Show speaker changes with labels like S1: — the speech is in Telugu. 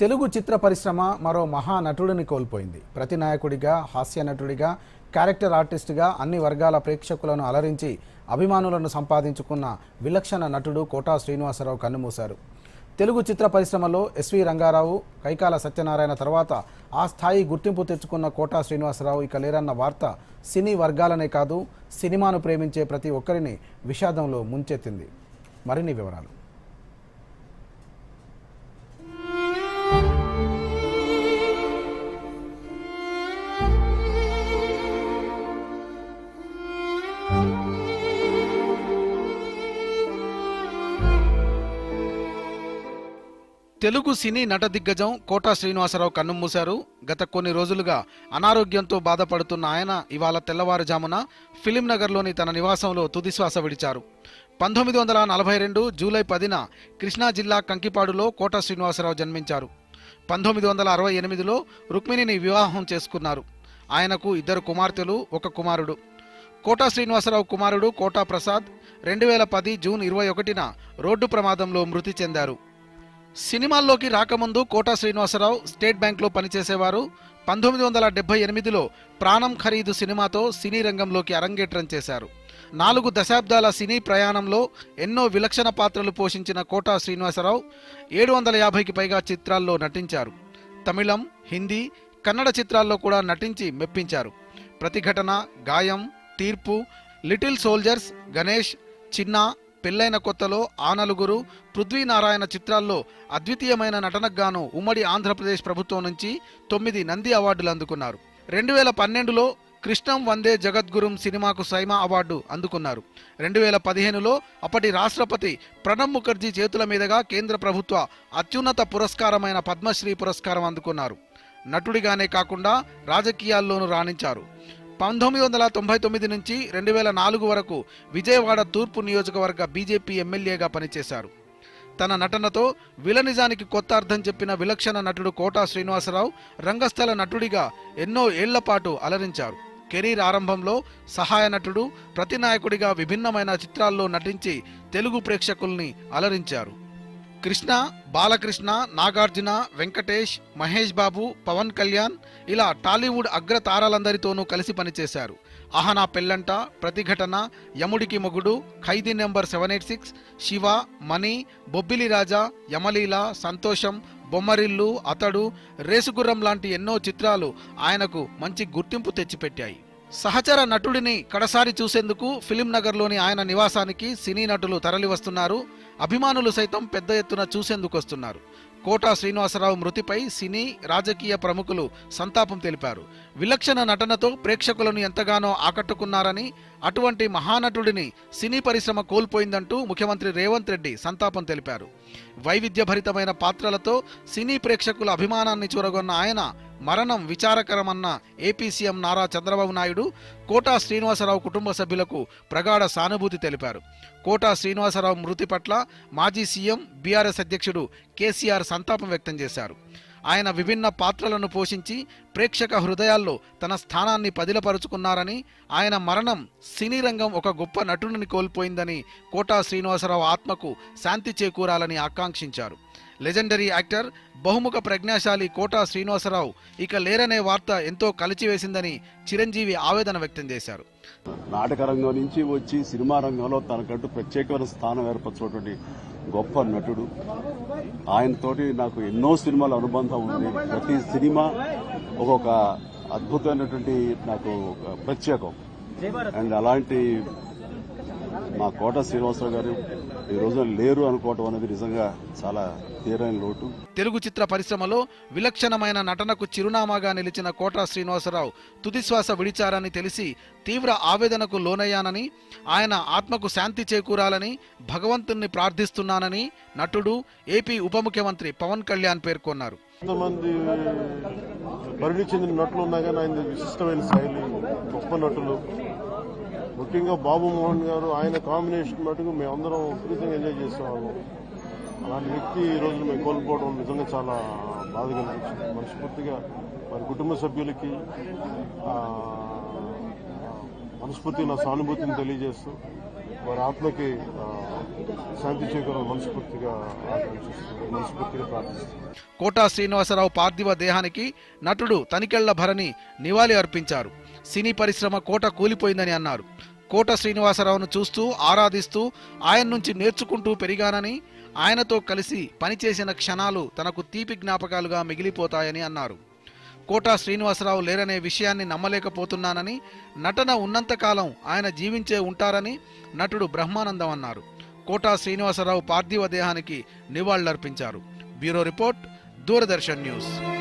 S1: తెలుగు చిత్ర పరిశ్రమ మరో మహానటుడిని కోల్పోయింది. ప్రతి నాయకుడిగా హాస్య నటుడిగా క్యారెక్టర్ ఆర్టిస్ట్గా అన్ని వర్గాల ప్రేక్షకులను అలరించి అభిమానులను సంపాదించుకున్న విలక్షణ నటుడు కోటా శ్రీనివాసరావు కన్నుమూశారు. తెలుగు చిత్ర పరిశ్రమలో ఎస్వి రంగారావు కైకాల సత్యనారాయణ తర్వాత ఆ స్థాయి గుర్తింపు తెచ్చుకున్న కోటా శ్రీనివాసరావు ఇక లేరన్న వార్త సినీ వర్గాలనే కాదు సినిమాను ప్రేమించే ప్రతి ఒక్కరిని విషాదంలో ముంచెత్తింది. మరిన్ని వివరాలు. తెలుగు సినీ నట దిగ్గజం కోటా శ్రీనివాసరావు కన్నుమూశారు గత కొన్ని రోజులుగా అనారోగ్యంతో బాధపడుతున్న ఆయన ఇవాళ తెల్లవారుజామున ఫిలిం నగర్లోని తన నివాసంలో తుదిశ్వాస విడిచారు. పంతొమ్మిది వందల నలభై రెండు జూలై పదిన కృష్ణా జిల్లా కంకిపాడులో కోటా శ్రీనివాసరావు జన్మించారు. పంతొమ్మిది వందల అరవై ఎనిమిదిలో రుక్మిణిని వివాహం చేసుకున్నారు. ఆయనకు ఇద్దరు కుమార్తెలు ఒక కుమారుడు. కోటా శ్రీనివాసరావు కుమారుడు కోటా ప్రసాద్ రెండు వేల పది జూన్ ఇరవై ఒకటిన రోడ్డు ప్రమాదంలో మృతి చెందారు. సినిమాల్లోకి రాకముందు కోటా శ్రీనివాసరావు స్టేట్ బ్యాంక్లో పనిచేసేవారు. పంతొమ్మిది వందల డెబ్బై ఎనిమిదిలో ప్రాణం ఖరీదు సినిమాతో సినీ రంగంలోకి అరంగేట్రం చేశారు. నాలుగు దశాబ్దాల సినీ ప్రయాణంలో ఎన్నో విలక్షణ పాత్రలు పోషించిన కోటా శ్రీనివాసరావు ఏడు వందల యాభైకి పైగా చిత్రాల్లో నటించారు. తమిళం హిందీ కన్నడ చిత్రాల్లో కూడా నటించి మెప్పించారు. ప్రతిఘటన గాయం తీర్పు లిటిల్ సోల్జర్స్ గణేష్ చిన్న పెళ్ళైన కొత్తలో ఆ నలుగురు పృథ్వీనారాయణ చిత్రాల్లో అద్వితీయమైన నటనకు ఉమ్మడి ఆంధ్రప్రదేశ్ ప్రభుత్వం నుంచి తొమ్మిది నంది అవార్డులు అందుకున్నారు. రెండు వేల పన్నెండులో కృష్ణం వందే జగద్గురుం సినిమాకు సైమా అవార్డు అందుకున్నారు. రెండు వేల పదిహేనులో అప్పటి రాష్ట్రపతి ప్రణబ్ ముఖర్జీ చేతుల మీదుగా కేంద్ర ప్రభుత్వ అత్యున్నత పురస్కారమైన పద్మశ్రీ పురస్కారం అందుకున్నారు. నటుడిగానే కాకుండా రాజకీయాల్లోనూ రాణించారు. పంతొమ్మిది వందల తొంభై తొమ్మిది నుంచి రెండు వేల నాలుగు వరకు విజయవాడ తూర్పు నియోజకవర్గ బీజేపీ ఎమ్మెల్యేగా పనిచేశారు. తన నటనతో విలనిజానికి కొత్త అర్థం చెప్పిన విలక్షణ నటుడు కోటా శ్రీనివాసరావు రంగస్థల నటుడిగా ఎన్నో ఏళ్ళపాటు అలరించారు. కెరీర్ ఆరంభంలో సహాయ నటుడు ప్రతినాయకుడిగా విభిన్నమైన చిత్రాల్లో నటించి తెలుగు ప్రేక్షకుల్ని అలరించారు. కృష్ణ బాలకృష్ణ నాగార్జున వెంకటేష్ మహేష్ బాబు పవన్ కళ్యాణ్ ఇలా టాలీవుడ్ అగ్ర తారాలందరితోనూ కలిసి పనిచేశారు. Ahana Pellanta Pratighatana Yamudiki Mogudu Khaidi number seven eight six Siva Mani Bobbili Raja Yamaleela Santosham Bommarillu Athadu Race Gurram లాంటి ఎన్నో చిత్రాలు ఆయనకు మంచి గుర్తింపు తెచ్చిపెట్టాయి. సహచర నటుడిని కడసారి చూసేందుకు ఫిలిం నగర్లోని ఆయన నివాసానికి సినీ నటులు తరలివస్తున్నారు. అభిమానులు సైతం పెద్ద ఎత్తున చూసేందుకు వస్తున్నారు. కోటా శ్రీనివాసరావు మృతిపై సినీ రాజకీయ ప్రముఖులు సంతాపం తెలిపారు. విలక్షణ నటనతో ప్రేక్షకులను ఎంతగానో ఆకట్టుకున్నారని అటువంటి మహానటుడిని సినీ పరిశ్రమ కోల్పోయిందంటూ ముఖ్యమంత్రి రేవంత్ రెడ్డి సంతాపం తెలిపారు. వైవిధ్యభరితమైన పాత్రలతో సినీ ప్రేక్షకుల అభిమానాన్ని చూరగొన్న ఆయన మరణం విచారకరమన్న ఏపీ సీఎం నారా చంద్రబాబు నాయుడు కోటా శ్రీనివాసరావు కుటుంబ సభ్యులకు ప్రగాఢ సానుభూతి తెలిపారు. కోటా శ్రీనివాసరావు మృతి పట్ల మాజీ సీఎం బీఆర్ఎస్ అధ్యక్షుడు కేసీఆర్ సంతాపం వ్యక్తం చేశారు. ఆయన విభిన్న పాత్రలను పోషించి ప్రేక్షక హృదయాల్లో తన స్థానాన్ని పదిలపరుచుకున్నారని ఆయన మరణం సినీ రంగం ఒక గొప్ప నటుడిని కోల్పోయిందని కోటా శ్రీనివాసరావు ఆత్మకు శాంతి చేకూరాలని ఆకాంక్షించారు. లెజెండరీ యాక్టర్ బహుముఖ ప్రజ్ఞాశాలి కోటా శ్రీనివాసరావు ఇక లేరనే వార్త ఎంతో కలిచివేసిందని చిరంజీవి ఆవేదన వ్యక్తం చేశారు.
S2: నాటక రంగం నుంచి వచ్చి సినిమా రంగంలో తనకంటూ ప్రత్యేకమైన స్థానం ఏర్పరచుకున్నటువంటి గొప్ప నటుడు. ఆయనతోటి నాకు ఎన్నో సినిమాల అనుబంధం ఉంది. ప్రతి సినిమా ఒక్కొక్క అద్భుతమైనటువంటి నాకు ప్రత్యేకం. అండ్ అలాంటి మా కోట శ్రీనివాసరావు గారు ఈ రోజు లేరు అనుకోవటం అనేది నిజంగా చాలా తీరైన లోటు.
S1: తెలుగు చిత్ర పరిశ్రమలో విలక్షణమైన నటనకు చిరునామాగా నిలిచిన కోటా శ్రీనివాసరావు తుదిశ్వాస విడిచారని తెలిసి తీవ్ర ఆవేదనకు లోనయ్యానని ఆయన ఆత్మకు శాంతి చేకూరాలని భగవంతుణ్ణి ప్రార్థిస్తున్నానని నటుడు ఏపీ ఉప ముఖ్యమంత్రి పవన్ కళ్యాణ్ పేర్కొన్నారు.
S3: పరిణి చెందిన నటులు ఉన్నా కానీ ఆయన విశిష్టమైన శైలి గొప్ప నటులు. ముఖ్యంగా బాబు మోహన్ గారు ఆయన కాంబినేషన్ మటుకు మేమందరం విపరీతంగా ఎంజాయ్ చేసేవాళ్ళం. అలాంటి వ్యక్తి ఈ రోజు మేము కోల్పోవడం నిజంగా చాలా బాధగా అనిపించింది. మనస్ఫూర్తిగా వారి కుటుంబ సభ్యులకి మనస్ఫూర్తి నా సానుభూతిని తెలియజేస్తూ వారి ఆత్మకి శాంతి చేకూరం మనస్ఫూర్తిగా ఆకాంక్షిస్తున్నాను. మనస్ఫూర్తిగా ప్రార్థిస్తున్నాను.
S1: కోటా శ్రీనివాసరావు పార్థివ దేహానికి నటుడు తనికెళ్ళ భరణి నివాళి అర్పించారు. సినీ పరిశ్రమ కోట కూలిపోయిందని అన్నారు. కోట శ్రీనివాసరావును చూస్తూ ఆరాధిస్తూ ఆయన నుంచి నేర్చుకుంటూ పెరిగానని ఆయనతో కలిసి పనిచేసిన క్షణాలు తనకు తీపి జ్ఞాపకాలుగా మిగిలిపోతాయని అన్నారు. కోటా శ్రీనివాసరావు లేరనే విషయాన్ని నమ్మలేకపోతున్నానని నటన ఉన్నంతకాలం ఆయన జీవించే ఉంటారని నటుడు బ్రహ్మానందం అన్నారు. కోటా శ్రీనివాసరావు పార్థివ దేహానికి నివాళులర్పించారు. Bureau report Doordarshan news.